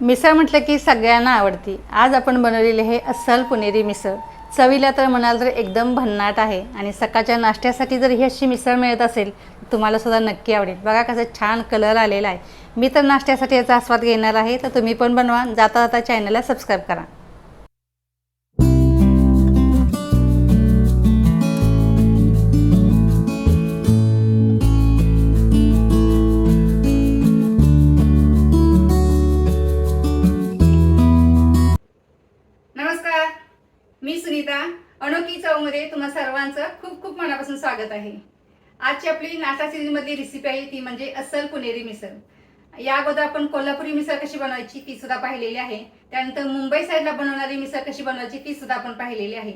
मिसळ म्हटलं की सगळ्यांना आवडती. आज आपण बनवलेले हे अस्सल पुणेरी मिसळ. चवीला तर म्हणाल तर एकदम भन्नाट आहे आणि सकाळच्या नाश्त्यासाठी जर ही अशी मिसळ मिळत असेल तुम्हाला सुद्धा नक्की आवडेल. बघा कसं छान कलर आलेला आहे. मी तर नाश्त्यासाठी याचा आस्वाद घेणार आहे तर तुम्ही पण बनवा. जाता जाता चॅनलला सबस्क्राईब करा. आपली नाश्ता मधली रेसिपी आहे ती म्हणजे अस्सल पुणेरी मिसळ. या अगोदर आपण कोल्हापुरी मिसळ कशी बनवायची ती सुद्धा पाहिलेली आहे. त्यानंतर मुंबई साईडला बनवणारी मिसळ कशी बनवायची ती सुद्धा आपण पाहिलेली आहे.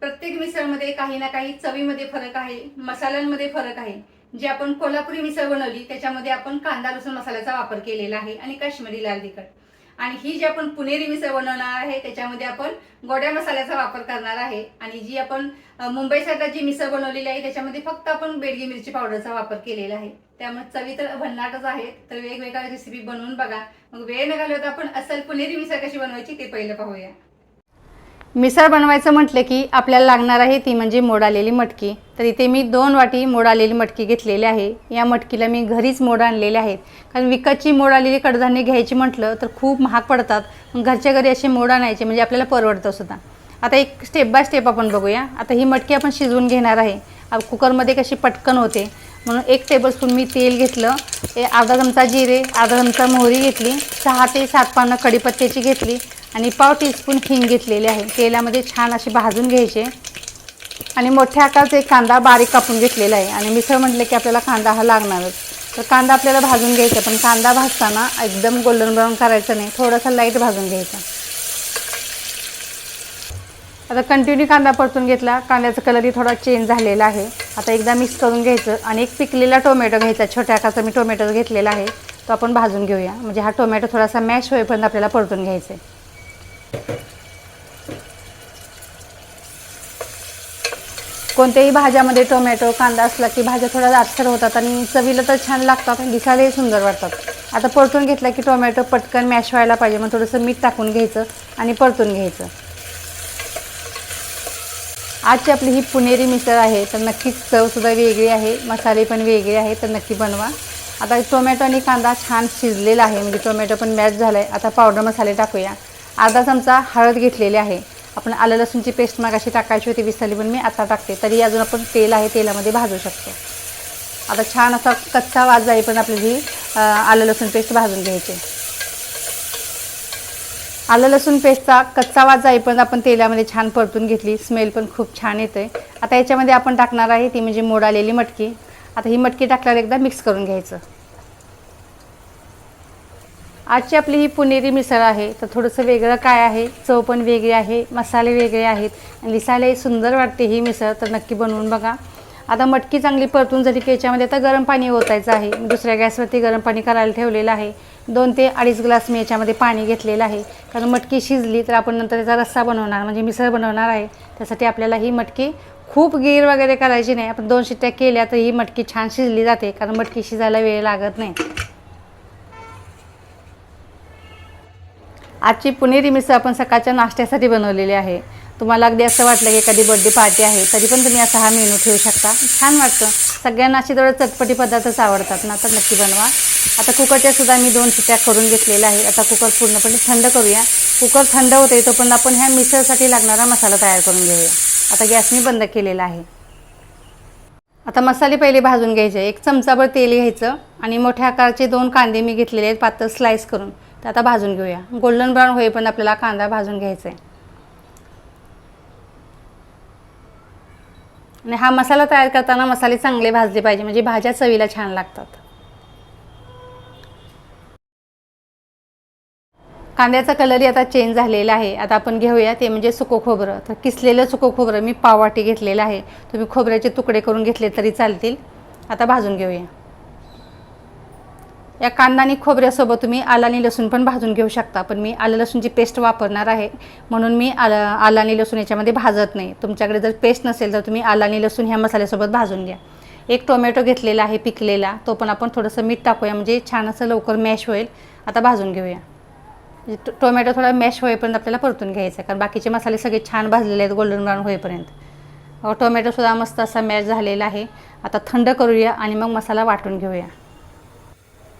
प्रत्येक मिसळमध्ये काही ना काही चवीमध्ये फरक आहे मसाल्यांमध्ये फरक आहे. जी आपण कोल्हापुरी मिसळ बनवली त्याच्यामध्ये आपण कांदा लसूण मसाल्याचा वापर केलेला आहे आणि काश्मीरी लाल तिखट. आणि ही जी आपण पुणेरी मिसळ बनवणार आहे त्याच्यामध्ये आपण गोड्या मसाल्याचा वापर करणार आहे. आणि जी आपण मुंबई साईडला जी मिसळ बनवलेली आहे त्याच्यामध्ये फक्त आपण बेडगी मिरची पावडरचा वापर केलेला आहे. त्यामुळे चवी तर भन्नाटच आहे तर वेगवेगळ्या रेसिपी बनवून बघा. मग वेळ न घालवता आपण असल पुणेरी मिसळ कशी बनवायची ते पहिलं पाहूया. मिसळ बनवायचं म्हटलं की आपल्याला लागणार आहे ती म्हणजे मोड आलेली मटकी. तर इथे मी दोन वाटी मोड आलेली मटकी घेतलेली आहे. या मटकीला मी घरीच मोड आणलेले आहेत. कारण विकतची मोड आलेली कडधान्य घ्यायची म्हटलं तर खूप महाग पडतात. घरच्या घरी असे मोड आणायचे म्हणजे आपल्याला परवडतं सुद्धा. आता एक स्टेप बाय स्टेप आपण बघूया. आता ही मटकी आपण शिजवून घेणार आहे. कुकरमध्ये कशी पटकन होते. म्हणून एक टेबलस्पून मी तेल घेतलं. ते अर्धा चमचा जिरे अर्धा चमचा मोहरी घेतली. सहा ते सात पानं कढीपत्त्याची घेतली. आणि पाव टीस्पून हिंग घेतलेली आहे. तेलामध्ये छान अशी भाजून घ्यायचे. आणि मोठ्या आकाराचा एक कांदा बारीक कापून घेतलेला आहे. आणि मिसळ म्हटलं की आपल्याला कांदा हा लागणारच. तर कांदा आपल्याला भाजून घ्यायचा पण कांदा भाजताना एकदम गोल्डन ब्राऊन करायचं नाही. थोडासा लाइट भाजून घ्यायचा. आता कंटिन्यू कांदा परतून घेतला. कांद्याचा कलरही थोडा चेंज झालेला आहे. आता एकदा मिक्स करून घ्यायचं. आणि एक पिकलेला टोमॅटो घ्यायचा. छोट्या आकाराचा मी टोमॅटो घेतलेला आहे. तो आपण भाजून घेऊया. म्हणजे हा टोमॅटो थोडासा मॅश होईपर्यंत आपल्याला परतून घ्यायचा आहे कोणत्याही भाज्यामध्ये टोमॅटो कांदा असला की भाज्या थोड्या जाडसर होतात आणि चवीला तर छान लागतात आणि दिसायलाही सुंदर वाटतात. आता परतून घेतला की टोमॅटो पटकन मॅश व्हायला पाहिजे मग थोडंसं मीठ टाकून घ्यायचं आणि परतून घ्यायचं. आजची आपली ही पुणेरी मिसळ आहे तर नक्कीच चवसुद्धा वेगळी आहे मसाले पण वेगळे आहे तर नक्की बनवा. आता टोमॅटो आणि कांदा छान शिजलेला आहे म्हणजे टोमॅटो पण मॅच झाला आहे आता पावडर मसाले टाकूया. अर्धा चमचा हळद घेतलेली आहे. आपण आलं लसूणची पेस्ट मागाशी टाकायची होती विसरली पण मी आता टाकते. तरी अजून आपण तेल आहे तेलामध्ये भाजू शकतो. आता छान असा कच्चा वाज जाईपर्यंत आपली ही आलं लसूण पेस्ट भाजून घ्यायची. आलं लसूण पेस्टचा कच्चा वाज जाईपर्यंत आपण तेलामध्ये छान परतून घेतली. स्मेल पण खूप छान येते आता याच्यामध्ये आपण टाकणार आहे ती म्हणजे मोड आलेली मटकी. आता ही मटकी टाकल्यावर एकदा मिक्स करून घ्यायचं. आजची आपली ही पुणेरी मिसळ आहे तर थोडंसं वेगळं काय आहे? चव पण वेगळी आहे मसाले वेगळे आहेत आणि दिसायलाही सुंदर वाटते ही मिसळ तर नक्की बनवून बघा. आता मटकी चांगली परतून झाली की याच्यामध्ये आता गरम पाणी ओतायचं आहे. दुसऱ्या गॅसवरती गरम पाणी करायला ठेवलेलं आहे. दोन ते अडीच ग्लास मी याच्यामध्ये पाणी घेतलेलं आहे. कारण मटकी शिजली तर आपण नंतर त्याचा रस्सा बनवणार म्हणजे मिसळ बनवणार आहे. त्यासाठी आपल्याला ही मटकी खूप गीर वगैरे करायची नाही. आपण दोन शिट्ट्या केल्या तर ही मटकी छान शिजली जाते कारण मटकी शिजायला वेळ लागत नाही. आजची पुणेरी मिसळ आपण सकाळच्या नाश्त्यासाठी बनवलेली आहे. तुम्हाला अगदी असं वाटलं की एखादी बर्थडे पार्टी आहे तरी पण तुम्ही असा हा मेनू ठेवू शकता. छान वाटतं. सगळ्यांना अशी थोडं चटपटी पदार्थच आवडतात ना तर नक्की बनवा. आता कुकरच्या सुद्धा मी दोन शिट्या करून घेतलेल्या आहे आता कुकर पूर्णपणे थंड करूया. कुकर थंड होते तोपर्यंत आपण ह्या मिसळसाठी लागणारा मसाला तयार करून घेऊया. आता गॅस मी बंद केलेला आहे. आता मसाले पहिले भाजून घ्यायचे. एक चमचाभर तेल घ्यायचं आणि मोठ्या आकाराचे दोन कांदे मी घेतलेले आहेत पातळ स्लाईस करून. तर आता भाजून घेऊया. गोल्डन ब्राऊन होईपर्यंत आपल्याला कांदा भाजून घ्यायचा आहे आणि हा मसाला तयार करताना मसाले चांगले भाजले पाहिजे म्हणजे भाज्या चवीला छान लागतात. कांद्याचा कलरही आता चेंज झालेला आहे. आता आपण घेऊया ते म्हणजे सुको खोबरं. तर किसलेलं सुको खोबरं मी पाववाटी घेतलेलं आहे. तुम्ही खोबऱ्याचे तुकडे करून घेतले तरी चालतील. आता भाजून घेऊया. या कांदा आणि खोबऱ्यासोबत तुम्ही आला आणि लसूण पण भाजून घेऊ शकता पण मी आलं लसूणची पेस्ट वापरणार आहे. म्हणून मी आला आला आणि लसूण याच्यामध्ये भाजत नाही. तुमच्याकडे जर पेस्ट नसेल तर तुम्ही आला आणि लसूण ह्या मसाल्यासोबत भाजून घ्या. एक टोमॅटो घेतलेला आहे पिकलेला तो पण आपण थोडंसं मीठ टाकूया म्हणजे छान असं लवकर मॅश होईल. आता भाजून घेऊया. म्हणजे टोमॅटो थोडा मॅश होईपर्यंत आपल्याला परतून घ्यायचा आहे कारण बाकीचे मसाले सगळे छान भाजलेले आहेत गोल्डन ब्राऊन होईपर्यंत. टोमॅटोसुद्धा मस्त असा मॅश झालेला आहे. आता थंड करूया आणि मग मसाला वाटून घेऊया.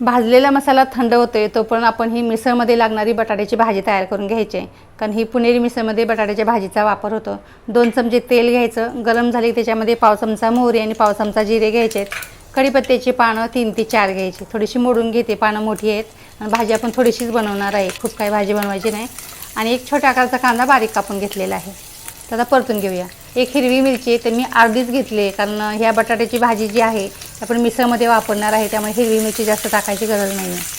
भाजलेला मसाला थंड होतोय तोपर्यंत आपण ही मिसळमध्ये लागणारी बटाट्याची भाजी तयार करून घ्यायची आहे. कारण ही पुणेरी मिसळमध्ये बटाट्याच्या भाजीचा वापर होतो. दोन चमचे तेल घ्यायचं गरम झाले की त्याच्यामध्ये पाव चमचा मोहरी आणि पाव चमचा जिरे घ्यायचे आहेत कढीपत्त्याची पानं तीन ते चार घ्यायची. थोडीशी मोडून घेते पानं मोठी आहेत. आणि भाजी आपण थोडीशीच बनवणार आहे. खूप काही भाजी बनवायची नाही. आणि एक छोट्या आकाराचा कांदा बारीक कापून घेतलेला आहे. तर आता परतून घेऊया. एक हिरवी मिरची तर मी अर्धीच घेतली आहे. कारण ह्या बटाट्याची भाजी जी आहे आपण मिसळमध्ये वापरणार आहे त्यामुळे हिरवी मिरची जास्त टाकायची गरज नाही आहे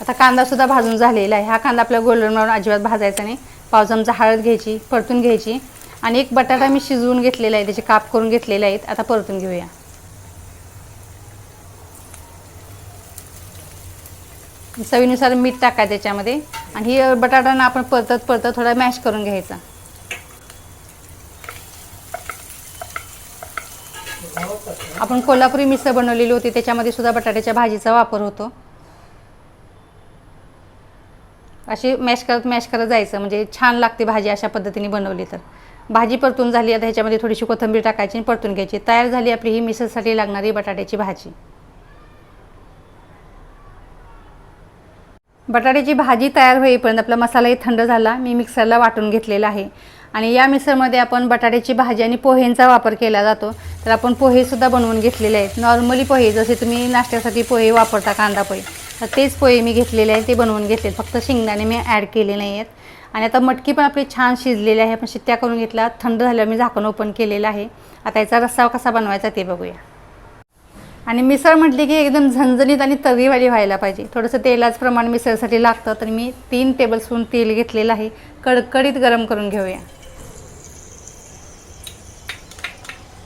आता कांदासुद्धा भाजून झालेला आहे. हा कांदा आपल्या गोल्डन ब्राऊन अजिबात भाजायचा नाही. पाव चमचा हळद घ्यायची परतून घ्यायची आणि एक बटाटा मी शिजवून घेतलेला आहे त्याचे काप करून घेतलेले आहेत. आता परतून घेऊया. चवीनुसार मीठ टाकायचं त्याच्यामध्ये आणि हे बटाटा आपण परतत परतत थोडा मॅश करून घ्यायचा. आपण कोल्हापुरी मिसळ बनवलेली होती त्याच्यामध्ये सुद्धा बटाट्याच्या भाजीचा वापर होतो. अशी मॅश करत मॅश करत जायचं म्हणजे छान लागते भाजी अशा पद्धतीने बनवली तर. भाजी परतून झाली आता ह्याच्यामध्ये थोडीशी कोथिंबीर टाकायची आणि परतून घ्यायची. तयार झाली आपली ही मिसळसाठी लागणारी बटाट्याची भाजी. बटाट्याची भाजी तयार होईपर्यंत आपला मसालाही थंड झाला. मी मिक्सरला वाटून घेतलेला आहे. आणि या मिसळमध्ये आपण बटाट्याची भाजी आणि पोहेंचा वापर केला जातो. तर आपण पोहेसुद्धा बनवून घेतलेले आहेत. नॉर्मली पोहे जसे तुम्ही नाश्त्यासाठी पोहे वापरता कांदा पोहे तर तेच पोहे मी घेतलेले आहेत ते बनवून घेतले फक्त शेंगदाणे मी ॲड केले नाही आहेत आणि आता मटकी पण आपली छान शिजलेली आहे. आपण शिट्ट्या करून घेतला थंड झाल्यावर मी झाकण ओपन केलेलं आहे. आता याचा रस्सा कसा बनवायचा ते बघूया. आणि मिसळ म्हटली की एकदम झणझणीत आणि तर्रीवाली व्हायला पाहिजे. थोडंसं तेलाच प्रमाण मिसळसाठी लागतं. तर मी तीन टेबलस्पून तेल घेतलेलं आहे. कडकडीत गरम करून घेऊया.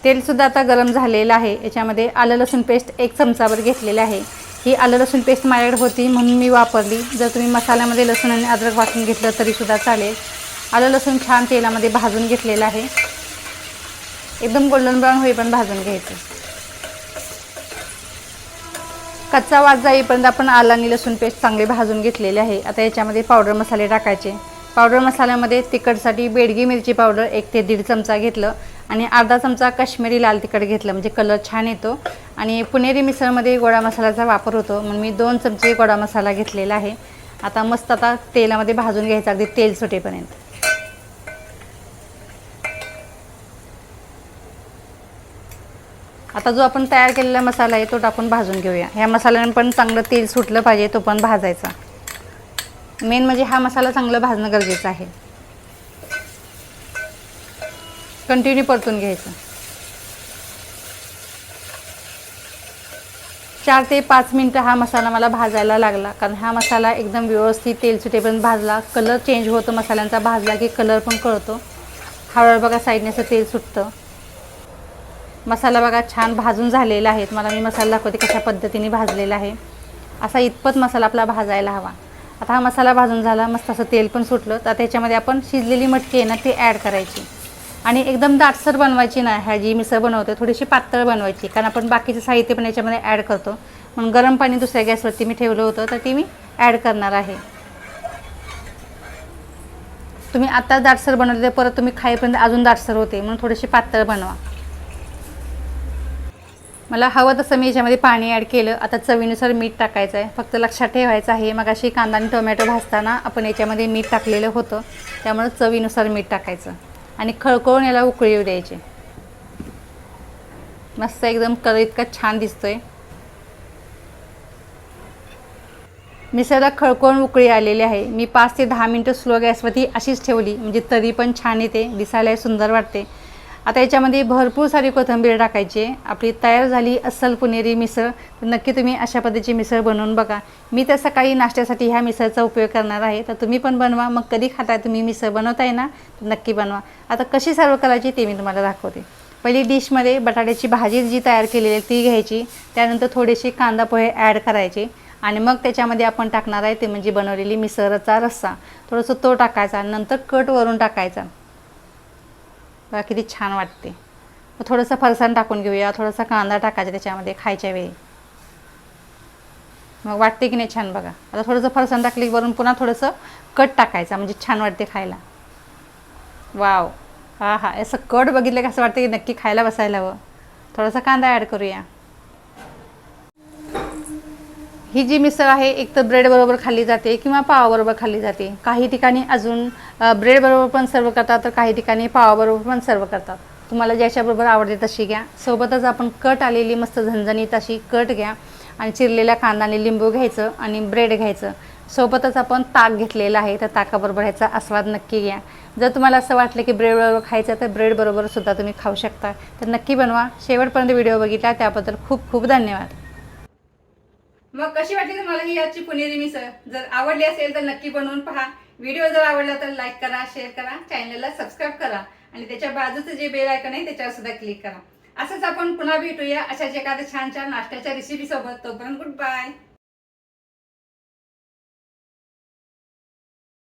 तेलसुद्धा आता गरम झालेलं आहे. याच्यामध्ये आलं लसूण पेस्ट एक चमचाभर घेतलेलं आहे. ही आलं लसूण पेस्ट माझ्याकडे होती म्हणून मी वापरली. जर तुम्ही मसाल्यामध्ये लसूण आणि अद्रक वाटून घेतलं तरीसुद्धा चालेल. आलं लसूण छान तेलामध्ये भाजून घेतलेलं आहे. एकदम गोल्डन ब्राऊन होईपर्यंत भाजून घ्यायचं. कच्चा वास जाईपर्यंत आपण आलं आणि लसूण पेस्ट चांगले भाजून घेतलेले आहे. आता याच्यामध्ये पावडर मसाले टाकायचे. पावडर मसाल्यामध्ये तिखटसाठी बेडगी मिरची पावडर एक ते दीड चमचा घेतलं आणि अर्धा चमचा काश्मीरी लाल तिखट घेतलं. म्हणजे कलर छान येतो. आणि पुणेरी मिसळमध्ये गोडा मसाल्याचा वापर होतो. म्हणून मी दोन चमचे गोडा मसाला घेतलेला आहे. आता मस्त आता तेलामध्ये भाजून घ्यायचं. अगदी तेल सुटेपर्यंत. आता जो आपण तयार केलेला मसाला आहे तो टाकून भाजून घेऊया. ह्या मसाल्यानं पण चांगलं तेल सुटलं पाहिजे तो पण भाजायचा. मेन म्हणजे हा मसाला चांगलं भाजणं गरजेचं आहे. कंटिन्यू परतून घ्यायचं. चार ते पाच मिनटं हा मसाला मला भाजायला लागला. कारण हा मसाला एकदम व्यवस्थित तेल सुटेपर्यंत भाजला. कलर चेंज होतो मसाल्यांचा. भाजला की कलर पण कळतो. हळूहळू बघा साईडने असं तेल सुटतं. मसाला बघा छान भाजून झालेला आहे. मला मी मसाला दाखवते कशा पद्धतीने भाजलेला आहे. असा इतपत मसाला आपला भाजायला हवा. आता हा मसाला भाजून झाला मस्त असं तेल पण सुटलं. तर त्याच्यामध्ये आपण शिजलेली मटकी आहे ना ती ॲड करायची. आणि एकदम दाटसर बनवायची ना ह्या जी मिसळ बनवते थोडीशी पातळ बनवायची. कारण आपण बाकीचे साहित्य पण याच्यामध्ये ॲड करतो. म्हणून गरम पाणी दुसऱ्या गॅसवरती मी ठेवलं होतं तर ती मी ॲड करणार आहे. तुम्ही आता दाटसर बनवले तर परत तुम्ही खाईपर्यंत अजून दाटसर होते. म्हणून थोडीशी पातळ बनवा. मला हवं तसं मी याच्यामध्ये पाणी ॲड केलं. आता चवीनुसार मीठ टाकायचं आहे फक्त लक्षात ठेवायचं आहे मग अशी कांदा आणि टोमॅटो भाजताना आपण याच्यामध्ये मीठ टाकलेलं होतं. त्यामुळे चवीनुसार मीठ टाकायचं. आणि खळखळून याला उकळी येऊ द्यायची. मस्त एकदम कलर इतका छान दिसतोय. मिसळला खळखळून उकळी आलेली आहे. मी पाच ते दहा मिनटं स्लो गॅसवरती अशीच ठेवली. म्हणजे तरी पण छान येते दिसायलाही सुंदर वाटते. आता याच्यामध्ये भरपूर सारी कोथिंबीर टाकायची. आपली तयार झाली अस्सल पुणेरी मिसळ. तर नक्की तुम्ही अशा पद्धतीची मिसळ बनवून बघा. मी तर सकाळी नाश्त्यासाठी ह्या मिसळचा उपयोग करणार आहे. तर तुम्ही पण बनवा. मग कधी खाताय तुम्ही मिसळ बनवताय ना तर नक्की बनवा. आता कशी सर्व करायची ते मी तुम्हाला दाखवते. पहिली डिशमध्ये बटाट्याची भाजी जी तयार केलेली आहे ती घ्यायची. त्यानंतर थोडेसे कांदा पोहे ॲड करायचे. आणि मग त्याच्यामध्ये आपण टाकणार आहे ते म्हणजे बनवलेली मिसळचा रस्सा. थोडंसं तो टाकायचा. नंतर कट वरून टाकायचा. बघा किती छान वाटते. मग थोडंसं फरसाण टाकून घेऊया थोडासा कांदा टाकायचा त्याच्यामध्ये खायच्या वेळी. मग वाटते की नाही छान बघा. आता थोडंसं फरसाण टाकली वरून पुन्हा थोडंसं कट टाकायचं म्हणजे छान वाटते खायला. वाव. हा हा. असं कट बघितलं की असं वाटतं की नक्की खायला बसायला हवं. थोडासा कांदा ॲड करूया. ही जी मिसळ आहे एक तर ब्रेडबरोबर खाल्ली जाते किंवा पावाबरोबर खाल्ली जाते. काही ठिकाणी अजून ब्रेडबरोबर पण सर्व करतात तर काही ठिकाणी पावाबरोबर पण सर्व करतात. तुम्हाला ज्याच्याबरोबर आवडते तशी घ्या. सोबतच आपण कट आलेली मस्त झणझणीत अशी कट घ्या आणि चिरलेल्या कांदाने लिंबू घ्यायचं आणि ब्रेड घ्यायचं. सोबतच आपण ताक घेतलेलं आहे तर ताकाबरोबर ह्याचा आस्वाद नक्की घ्या. जर तुम्हाला असं वाटलं की ब्रेडबरोबर खायचं तर ब्रेडबरोबर सुद्धा तुम्ही खाऊ शकता. तर नक्की बनवा. शेवटपर्यंत व्हिडिओ बघितला त्याबद्दल खूप खूप धन्यवाद. मग कशी वाटली तुम्हाला ही आजची पुणेरी मिसळ जर आवडली असेल तर नक्की बनवून पहा. व्हिडिओ जर आवडला तर लाईक करा शेअर करा चॅनलला सबस्क्राईब करा. आणि त्याच्या बाजूचं जे बेल आयकन आहे त्याच्यावर सुद्धा क्लिक करा. असंच आपण पुन्हा भेटूया अशाच एखाद्या छान छान नाश्त्याच्या रेसिपी सोबत. तोपर्यंत गुड बाय